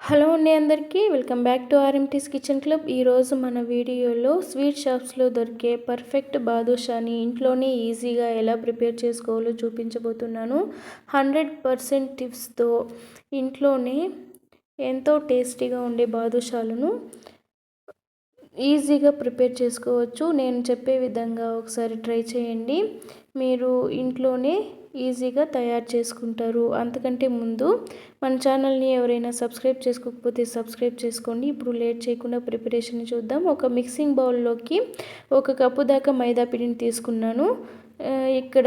Hello అండి అందరికీ welcome back to RMT's kitchen club. ఈరోజు మన వీడియోలో స్వీట్ షాప్స్లో దొరికే పర్ఫెక్ట్ బాదుషాని ఇంట్లోనే ఈజీగా ఎలా ప్రిపేర్ చేసుకోవాలో చూపించబోతున్నాను. హండ్రెడ్ పర్సెంట్ టిప్స్తో ఇంట్లోనే ఎంతో టేస్టీగా ఉండే బాదుషాలను ఈజీగా ప్రిపేర్ చేసుకోవచ్చు. నేను చెప్పే విధంగా ఒకసారి ట్రై చేయండి. మీరు ఇంట్లోనే ఈజీగా తయారు చేసుకుంటారు. అంతకంటే ముందు మన ఛానల్ని ఎవరైనా సబ్స్క్రైబ్ చేసుకోకపోతే సబ్స్క్రైబ్ చేసుకోండి. ఇప్పుడు లేట్ చేయకుండా ప్రిపరేషన్ చూద్దాం. ఒక మిక్సింగ్ బౌల్లోకి ఒక కప్పు దాకా మైదా పిండిని తీసుకున్నాను. ఇక్కడ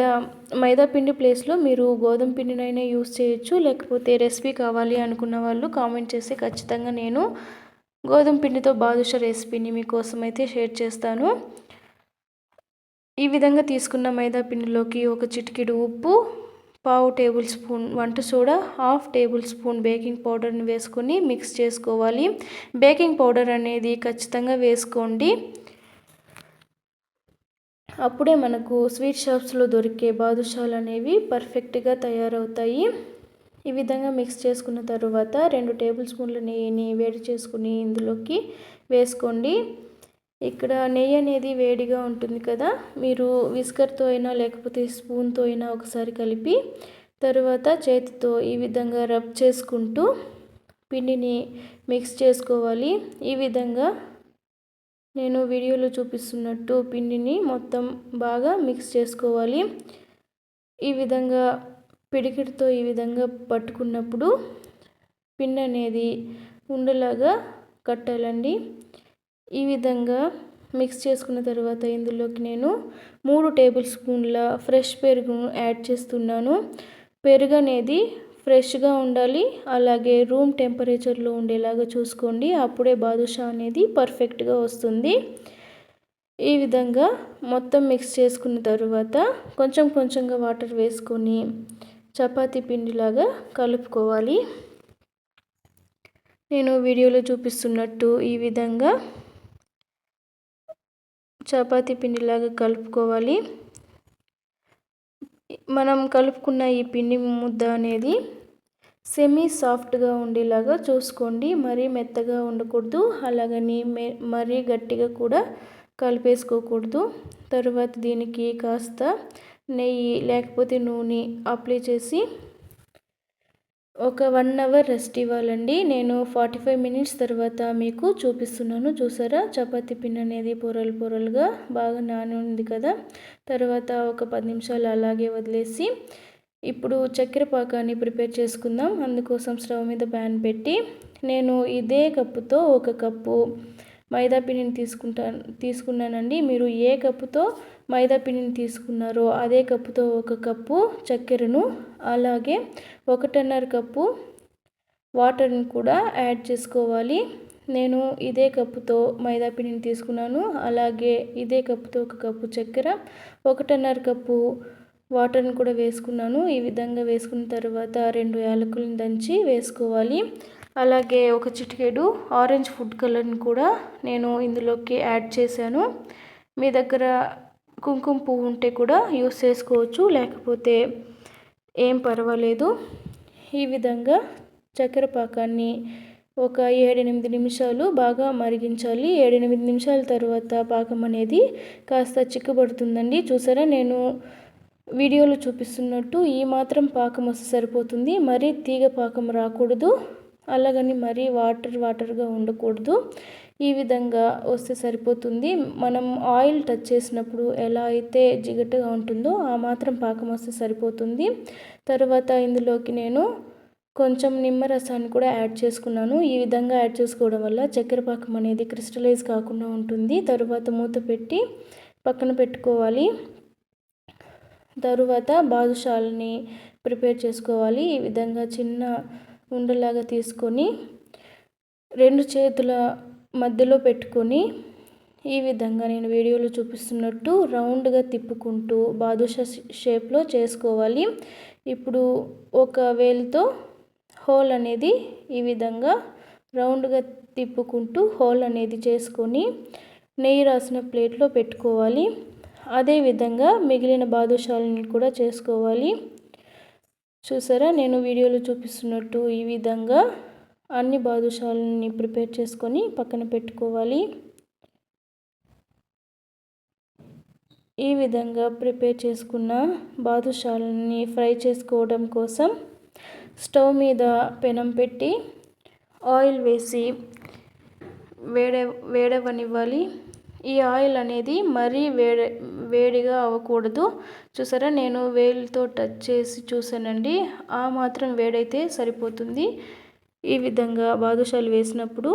మైదా పిండి ప్లేస్లో మీరు గోధుమ పిండినైనా యూస్ చేయొచ్చు. లేకపోతే రెసిపీ కావాలి అనుకున్న వాళ్ళు కామెంట్ చేసి ఖచ్చితంగా నేను గోధుమ పిండితో బాదుషా రెసిపీని మీకోసం అయితే షేర్ చేస్తాను. ఈ విధంగా తీసుకున్న మైదా పిండిలోకి ఒక చిటికెడు ఉప్పు పావు టేబుల్ స్పూన్ వంట soda half tablespoon baking పౌడర్ని వేసుకొని మిక్స్ చేసుకోవాలి. బేకింగ్ పౌడర్ అనేది ఖచ్చితంగా వేసుకోండి. అప్పుడే మనకు స్వీట్ షాప్స్లో దొరికే బాదుషాలు అనేవి పర్ఫెక్ట్గా తయారవుతాయి. ఈ విధంగా మిక్స్ చేసుకున్న తర్వాత రెండు టేబుల్ స్పూన్ల నెయ్యిని వేడి చేసుకుని ఇందులోకి వేసుకోండి. ఇక్కడ నెయ్యి అనేది వేడిగా ఉంటుంది కదా మీరు విస్కర్తో అయినా లేకపోతే స్పూన్తో అయినా ఒకసారి కలిపి తరువాత చేతితో ఈ విధంగా రబ్ చేసుకుంటూ పిండిని మిక్స్ చేసుకోవాలి. ఈ విధంగా నేను వీడియోలో చూపిస్తున్నట్టు పిండిని మొత్తం బాగా మిక్స్ చేసుకోవాలి. ఈ విధంగా పిడికిడితో ఈ విధంగా పట్టుకున్నప్పుడు పిండి అనేది ఉండలాగా కట్టాలండి. ఈ విధంగా మిక్స్ చేసుకున్న తర్వాత ఇందులోకి నేను మూడు టేబుల్ స్పూన్ల ఫ్రెష్ పెరుగును యాడ్ చేస్తున్నాను. పెరుగు అనేది ఫ్రెష్గా ఉండాలి అలాగే రూమ్ టెంపరేచర్లో ఉండేలాగా చూసుకోండి అప్పుడే బాదుషా అనేది పర్ఫెక్ట్గా వస్తుంది. ఈ విధంగా మొత్తం మిక్స్ చేసుకున్న తర్వాత కొంచెం కొంచెంగా వాటర్ వేసుకొని చపాతీ పిండిలాగా కలుపుకోవాలి. నేను వీడియోలో చూపిస్తున్నట్టు ఈ విధంగా చపాతీ పిండిలాగా కలుపుకోవాలి. మనం కలుపుకున్న ఈ పిండి ముద్ద అనేది సెమీ సాఫ్ట్గా ఉండేలాగా చూసుకోండి. మరీ మెత్తగా ఉండకూడదు. అలాగని మరీ గట్టిగా కూడా కలిపేసుకోకూడదు. తర్వాత దీనికి కాస్త నెయ్యి లేకపోతే నూనె అప్లై చేసి ఒక వన్ అవర్ రెస్ట్ ఇవ్వాలండి. నేను ఫార్టీ ఫైవ్ మినిట్స్ తర్వాత మీకు చూపిస్తున్నాను. చూసారా? చపాతీ పిన్ అనేది పొరలు పొరలుగా బాగా నాని ఉంది కదా? తర్వాత ఒక పది నిమిషాలు అలాగే వదిలేసి ఇప్పుడు చక్కెర పాకాన్ని ప్రిపేర్ చేసుకుందాం. అందుకోసం స్టవ్ మీద ప్యాన్ పెట్టి నేను ఇదే కప్పుతో ఒక కప్పు మైదా పిండిని తీసుకుంటాను తీసుకున్నానండి. మీరు ఏ కప్పుతో మైదా పిండిని తీసుకున్నారో అదే కప్పుతో ఒక కప్పు చక్కెరను అలాగే ఒకటిన్నర కప్పు వాటర్ని కూడా యాడ్ చేసుకోవాలి. నేను ఇదే కప్పుతో మైదా పిండిని తీసుకున్నాను అలాగే ఇదే కప్పుతో ఒక కప్పు చక్కెర ఒకటిన్నర కప్పు వాటర్ని కూడా వేసుకున్నాను. ఈ విధంగా వేసుకున్న తర్వాత రెండు యాలకులను దంచి వేసుకోవాలి. అలాగే ఒక చిటికెడు ఆరెంజ్ ఫుడ్ కలర్ని కూడా నేను ఇందులోకి యాడ్ చేశాను. మీ దగ్గర కుంకుమ పువ్వు ఉంటే కూడా యూస్ చేసుకోవచ్చు. లేకపోతే ఏం పర్వాలేదు. ఈ విధంగా చక్కెర పాకాన్ని ఒక ఏడెనిమిది నిమిషాలు బాగా మరిగించాలి. ఏడెనిమిది నిమిషాల తర్వాత పాకం అనేది కాస్త చిక్కబడుతుందండి. చూసారా? నేను వీడియోలో చూపిస్తున్నట్టు ఈ మాత్రం పాకం వస్తే సరిపోతుంది. మరీ తీగ పాకం రాకూడదు. అలాగని మరీ వాటర్ వాటర్గా ఉండకూడదు. ఈ విధంగా వస్తే సరిపోతుంది. మనం ఆయిల్ టచ్ చేసినప్పుడు ఎలా అయితే జిగటగా ఉంటుందో ఆ మాత్రం పాకం వస్తే సరిపోతుంది. తర్వాత ఇందులోకి నేను కొంచెం నిమ్మరసాన్ని కూడా యాడ్ చేసుకున్నాను. ఈ విధంగా యాడ్ చేసుకోవడం వల్ల చక్కెర పాకం అనేది క్రిస్టలైజ్ కాకుండా ఉంటుంది. తరువాత మూత పెట్టి పక్కన పెట్టుకోవాలి. తరువాత బాదుషాలని ప్రిపేర్ చేసుకోవాలి. ఈ విధంగా చిన్న ఉండలాగా తీసుకొని రెండు చేతుల మధ్యలో పెట్టుకొని ఈ విధంగా నేను వీడియోలో చూపిస్తున్నట్టు రౌండ్గా తిప్పుకుంటూ బాదుషా షేప్లో చేసుకోవాలి. ఇప్పుడు ఒక వేలుతో హోల్ అనేది ఈ విధంగా రౌండ్గా తిప్పుకుంటూ హోల్ అనేది చేసుకొని నెయ్యి రాసిన ప్లేట్లో పెట్టుకోవాలి. అదేవిధంగా మిగిలిన బాదుషాలని కూడా చేసుకోవాలి. చూసారా? నేను వీడియోలో చూపిస్తున్నట్టు ఈ విధంగా అన్ని బాదుషాలని ప్రిపేర్ చేసుకొని పక్కన పెట్టుకోవాలి. ఈ విధంగా ప్రిపేర్ చేసుకున్న బాదుషాలని ఫ్రై చేసుకోవడం కోసం స్టవ్ మీద పెనం పెట్టి ఆయిల్ వేసి వేడే వేడవనివ్వాలి. ఈ ఆయిల్ అనేది మరీ వేడి వేడిగా అవ్వకూడదు. చూసారా నేను వేలితో టచ్ చేసి చూసానండి ఆ మాత్రం వేడైతే సరిపోతుంది. ఈ విధంగా బాదుషాలు వేసినప్పుడు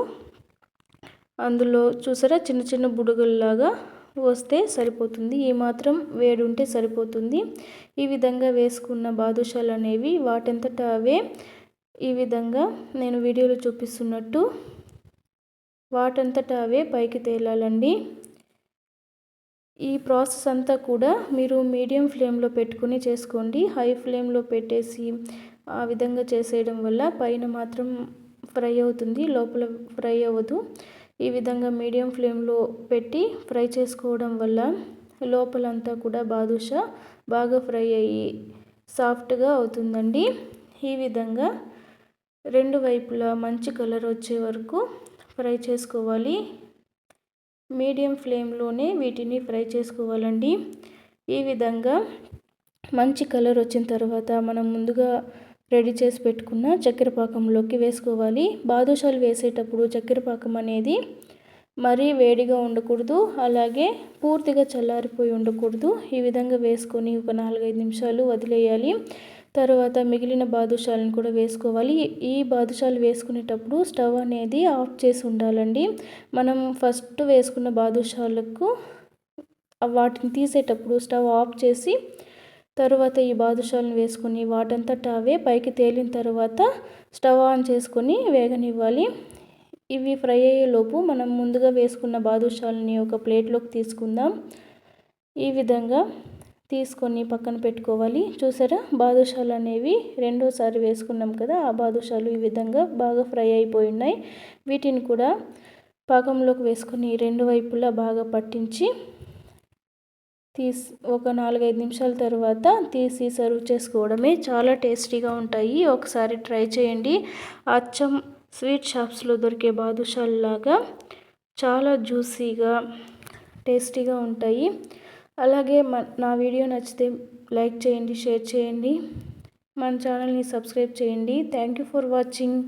అందులో చూసారా? చిన్న చిన్న బుడగల్లాగా వస్తే సరిపోతుంది. ఈ మాత్రం వేడి ఉంటే సరిపోతుంది. ఈ విధంగా వేసుకున్న బాదుషాలు అనేవి వాటంతట అవే. ఈ విధంగా నేను వీడియోలో చూపిస్తున్నట్టు వాటంతట అవే పైకి తేలాలండి. ఈ ప్రాసెస్ అంతా కూడా మీరు మీడియం ఫ్లేమ్లో పెట్టుకుని చేసుకోండి. హై ఫ్లేమ్లో పెట్టేసి ఆ విధంగా చేసేయడం వల్ల పైన మాత్రం ఫ్రై అవుతుంది లోపల ఫ్రై అవ్వదు. ఈ విధంగా మీడియం ఫ్లేమ్లో పెట్టి ఫ్రై చేసుకోవడం వల్ల లోపలంతా కూడా బాదుషా బాగా ఫ్రై అయ్యి సాఫ్ట్గా అవుతుందండి. ఈ విధంగా రెండు వైపులా మంచి కలర్ వచ్చే వరకు ఫ్రై చేసుకోవాలి. మీడియం ఫ్లేమ్లోనే వీటిని ఫ్రై చేసుకోవాలండి. ఈ విధంగా మంచి కలర్ వచ్చిన తర్వాత మనం ముందుగా రెడీ చేసి పెట్టుకున్న చక్కెర పాకంలోకి వేసుకోవాలి. బాదుషాలు వేసేటప్పుడు చక్కెర పాకం అనేది మరీ వేడిగా ఉండకూడదు. అలాగే పూర్తిగా చల్లారిపోయి ఉండకూడదు. ఈ విధంగా వేసుకొని ఒక నాలుగైదు నిమిషాలు వదిలేయాలి. తర్వాత మిగిలిన బాదుషాలను కూడా వేసుకోవాలి. ఈ బాదుషాలు వేసుకునేటప్పుడు స్టవ్ అనేది ఆఫ్ చేసి ఉండాలండి. మనం ఫస్ట్ వేసుకున్న బాదుషాలకు వాటిని తీసేటప్పుడు స్టవ్ ఆఫ్ చేసి తర్వాత ఈ బాదుషాలను వేసుకొని వాటంతట అవే పైకి తేలిన తర్వాత స్టవ్ ఆన్ చేసుకొని వేగనివ్వాలి. ఇవి ఫ్రై అయ్యేలోపు మనం ముందుగా వేసుకున్న బాదుషాలని ఒక ప్లేట్లోకి తీసుకుందాం. ఈ విధంగా తీసుకొని పక్కన పెట్టుకోవాలి. చూసారా? బాదుషాలు అనేవి రెండోసారి వేసుకున్నాం కదా ఆ బాదుషాలు ఈ విధంగా బాగా ఫ్రై అయిపోయి ఉన్నాయి వీటిని కూడా పాకంలోకి వేసుకొని రెండు వైపులా బాగా పట్టించి తీసి ఒక నాలుగైదు నిమిషాల తర్వాత తీసి సర్వ్ చేసుకోవడమే చాలా టేస్టీగా ఉంటాయి. ఒకసారి ట్రై చేయండి. అచ్చం స్వీట్ షాప్స్లో దొరికే బాదుషాల్లాగా చాలా జ్యూసీగా టేస్టీగా ఉంటాయి. అలాగే నా వీడియో నచ్చితే లైక్ చేయండి షేర్ చేయండి. మన ఛానల్ని సబ్స్క్రైబ్ చేయండి. Thank you for watching.